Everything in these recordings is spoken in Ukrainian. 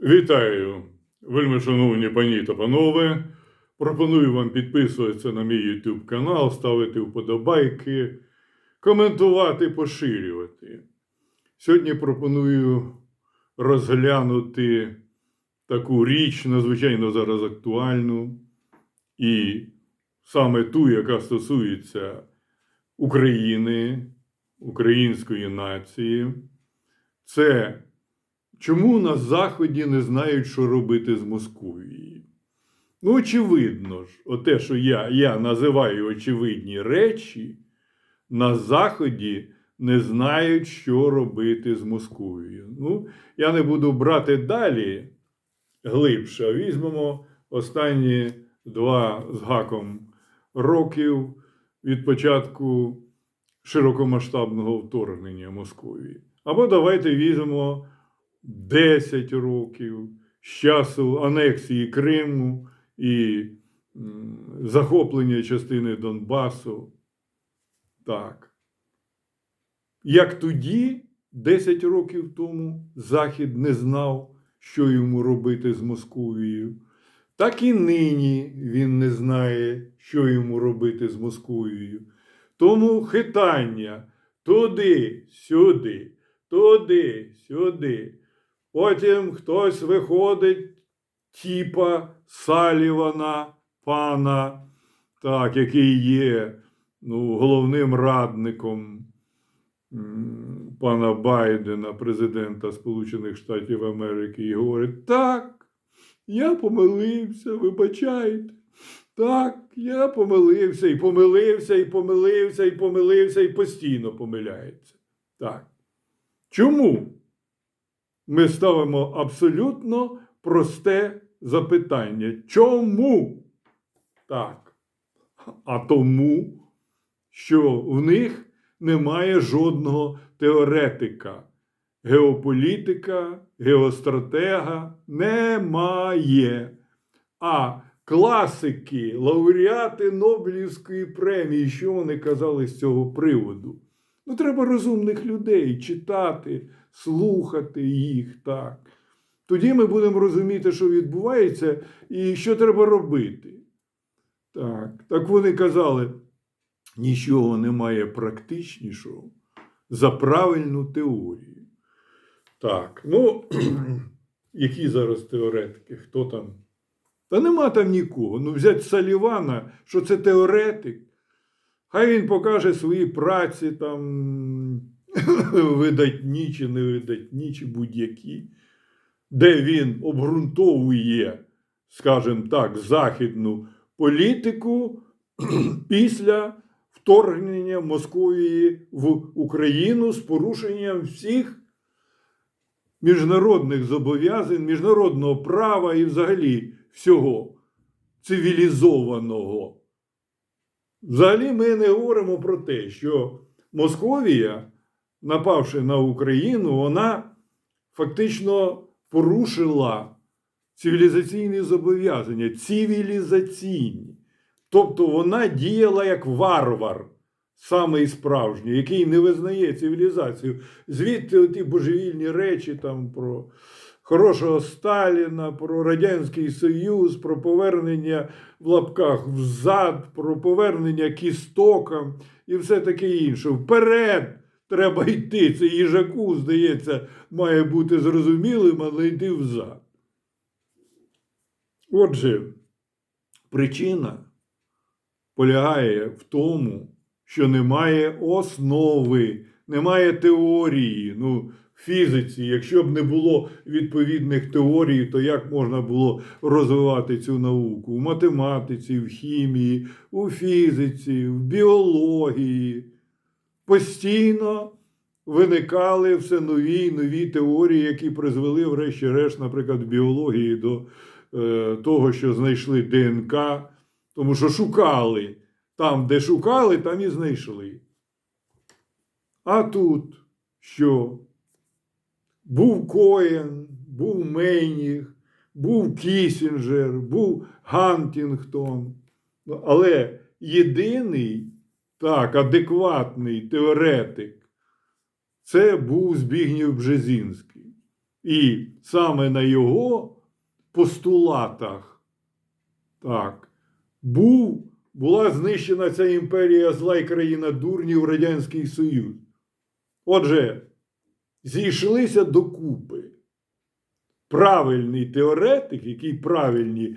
Вітаю, вельми шановні пані та панове. Пропоную вам підписуватися на мій YouTube канал, ставити вподобайки, коментувати, поширювати. Сьогодні пропоную розглянути таку річ, надзвичайно зараз актуальну, і саме ту, яка стосується України, української нації. Це Чому на Заході не знають, що робити з Московією? Ну, очевидно ж, оте, що я, я називаю очевидні речі, на Заході не знають, що робити з Московією. Ну, я не буду брати далі глибше, а візьмемо останні два з гаком років від початку широкомасштабного вторгнення Московії. Або давайте візьмемо 10 років з часу анексії Криму і захоплення частини Донбасу. Так. Як тоді, 10 років тому, Захід не знав, що йому робити з Московією, так і нині він не знає, що йому робити з Московією. Тому хитання туди, сюди, туди, сюди. Потім хтось виходить, типа Салівана, пана, так, який є ну, головним радником пана Байдена, президента Сполучених Штатів Америки, і говорить: так, я помилився, вибачайте. Так, я помилився, і помилився, і помилився, і помилився, і постійно помиляється. Так. Чому? Ми ставимо абсолютно просте запитання. Чому? Так. А тому, що в них немає жодного теоретика. Геополітика, геостратега немає. А класики, лауреати Нобелівської премії, що вони казали з цього приводу? Ну, треба розумних людей читати, слухати їх так. Тоді ми будемо розуміти, що відбувається і що треба робити. Так, так вони казали, нічого немає практичнішого за правильну теорію. Так, ну, які зараз теоретики? Хто там? Та нема там нікого. Ну, взяти Салівана, що це теоретик. Хай він покаже свої праці там видатні чи невидатні, чи будь-які, де він обґрунтовує, скажімо так, західну політику після вторгнення Московії в Україну з порушенням всіх міжнародних зобов'язань, міжнародного права і взагалі всього цивілізованого. Взагалі ми не говоримо про те, що Московія, напавши на Україну, вона фактично порушила цивілізаційні зобов'язання, цивілізаційні. Тобто вона діяла як варвар, самий справжній, який не визнає цивілізацію. Звідти ті божевільні речі там про хорошого Сталіна, про Радянський Союз, про повернення в лапках взад, про повернення к істокам і все таке інше. Вперед треба йти. Це їжаку, здається, має бути зрозумілим, але йти взад. Отже, причина полягає в тому, що немає основи, немає теорії. Ну, фізиці, якщо б не було відповідних теорій, то як можна було розвивати цю науку? У математиці, в хімії, у фізиці, в біології. Постійно виникали все нові і нові теорії, які призвели, врешті-решт, наприклад, в біології до е, того, що знайшли ДНК, тому що шукали. Там, де шукали, там і знайшли. А тут що? Був Коен, був Мейніг, був Кісінджер, був Гантінгтон. Ну, Але єдиний так, адекватний теоретик це був Збігнєв Бжезінський. І саме на його постулатах так, був, була знищена ця імперія зла і країна дурнів Радянський Союз. Отже, зійшлися докупи правильний теоретик, який правильні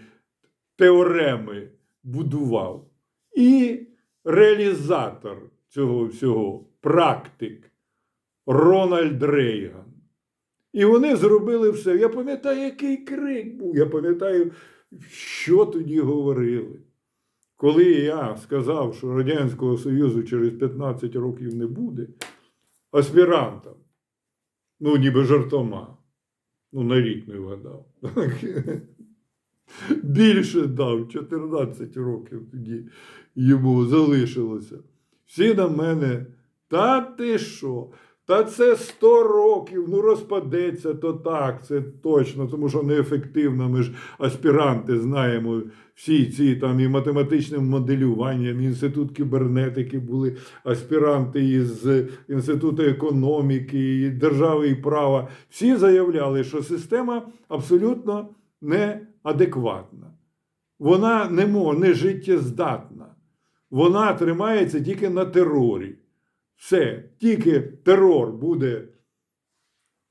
теореми будував, і реалізатор цього всього, практик Рональд Рейган. І вони зробили все. Я пам'ятаю, який крик був. Я пам'ятаю, що тоді говорили. Коли я сказав, що Радянського Союзу через 15 років не буде, аспірантам, ну, ніби жартома, ну, на рік не вгадав. Більше дав 14 років тоді йому залишилося. Всі на мене, та ти що? Та це 100 років, ну розпадеться, то так, це точно, тому що неефективно. Ми ж аспіранти знаємо всі ці там і математичним моделюванням, інститут кібернетики були аспіранти із інституту економіки, і держави і права. Всі заявляли, що система абсолютно неадекватна. Вона не, мож, не життєздатна. Вона тримається тільки на терорі. Все, тільки терор буде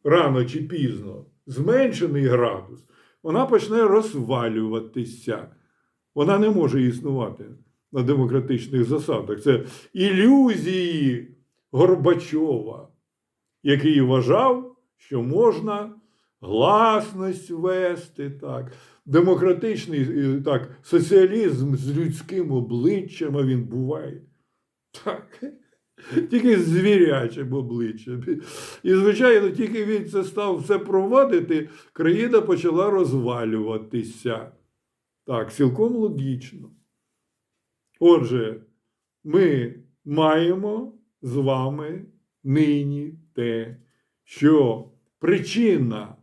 рано чи пізно зменшений градус, вона почне розвалюватися. Вона не може існувати на демократичних засадах. Це ілюзії Горбачова, який вважав, що можна гласність вести, так, демократичний е, так, соціалізм з людським обличчям, а він буває. Так. Тільки з звірячим обличчям. І, звичайно, тільки він це став все проводити, країна почала розвалюватися. Так, цілком логічно. Отже, ми маємо з вами нині те, що причина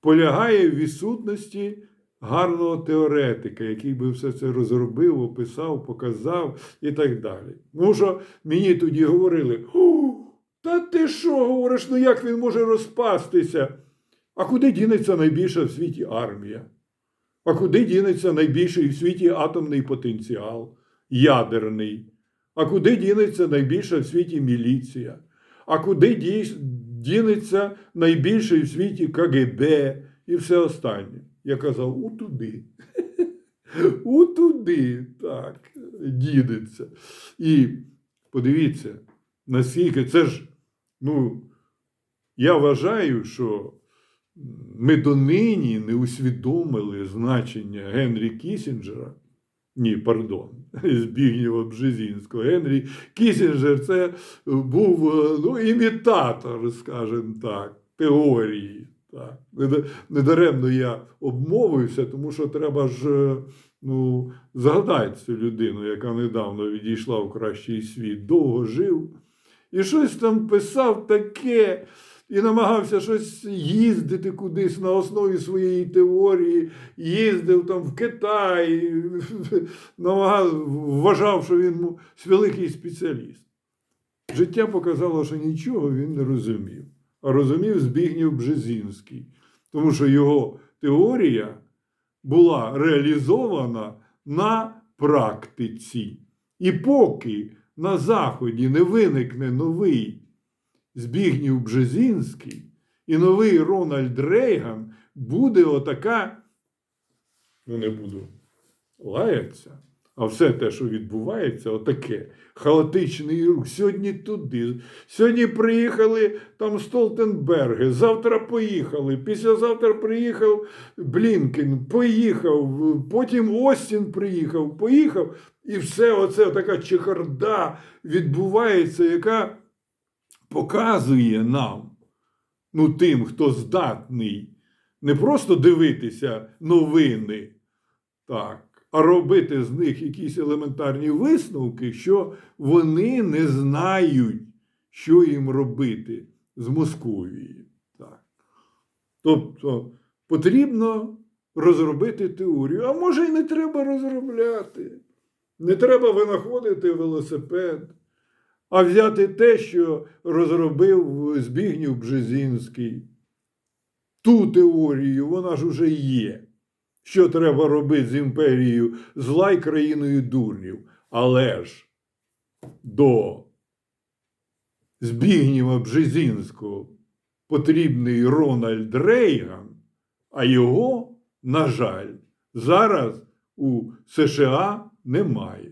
полягає в відсутності гарного теоретика, який би все це розробив, описав, показав і так далі. Ну що мені тоді говорили: «О, та ти що говориш, ну як він може розпастися? А куди дінеться найбільша в світі армія? А куди дінеться найбільший в світі атомний потенціал, ядерний? А куди дінеться найбільша в світі міліція? А куди дінеться найбільший в світі КГБ і все останнє? Я казав, у туди. У туди, так, дідеться. І подивіться, наскільки це ж, ну, я вважаю, що ми донині не усвідомили значення Генрі Кісінджера. Ні, пардон, Збігнєва Бжезінського. Генрі Кісінджер це був е, ну, імітатор, скажімо так, теорії. Так. Недаремно я обмовився, тому що треба ж е, ну, згадати цю людину, яка недавно відійшла в кращий світ, довго жив. І щось там писав таке, і намагався щось їздити кудись на основі своєї теорії, їздив там в Китай, намагав, вважав, що він великий спеціаліст. Життя показало, що нічого він не розумів, розумів Збігнєв Бжезінський, тому що його теорія була реалізована на практиці. І поки на Заході не виникне новий Збігнів Бжезінський і новий Рональд Рейган, буде отака, ну не буду лаятися, а все те, що відбувається, отаке. Хаотичний рух. Сьогодні туди. Сьогодні приїхали там Столтенберги, завтра поїхали, післязавтра приїхав Блінкен, поїхав, потім Остін приїхав, поїхав, і все оце така чехарда відбувається, яка показує нам, ну тим, хто здатний не просто дивитися новини, так, робити з них якісь елементарні висновки, що вони не знають, що їм робити з Московії. Так. Тобто потрібно розробити теорію, а може і не треба розробляти. Не треба винаходити велосипед, а взяти те, що розробив Збігнів Бжезінський. ту теорію, вона ж уже є. Що треба робити з імперією зла й країною дурнів. Але ж до Збігнєва Бжезінського потрібний Рональд Рейган, а його, на жаль, зараз у США немає.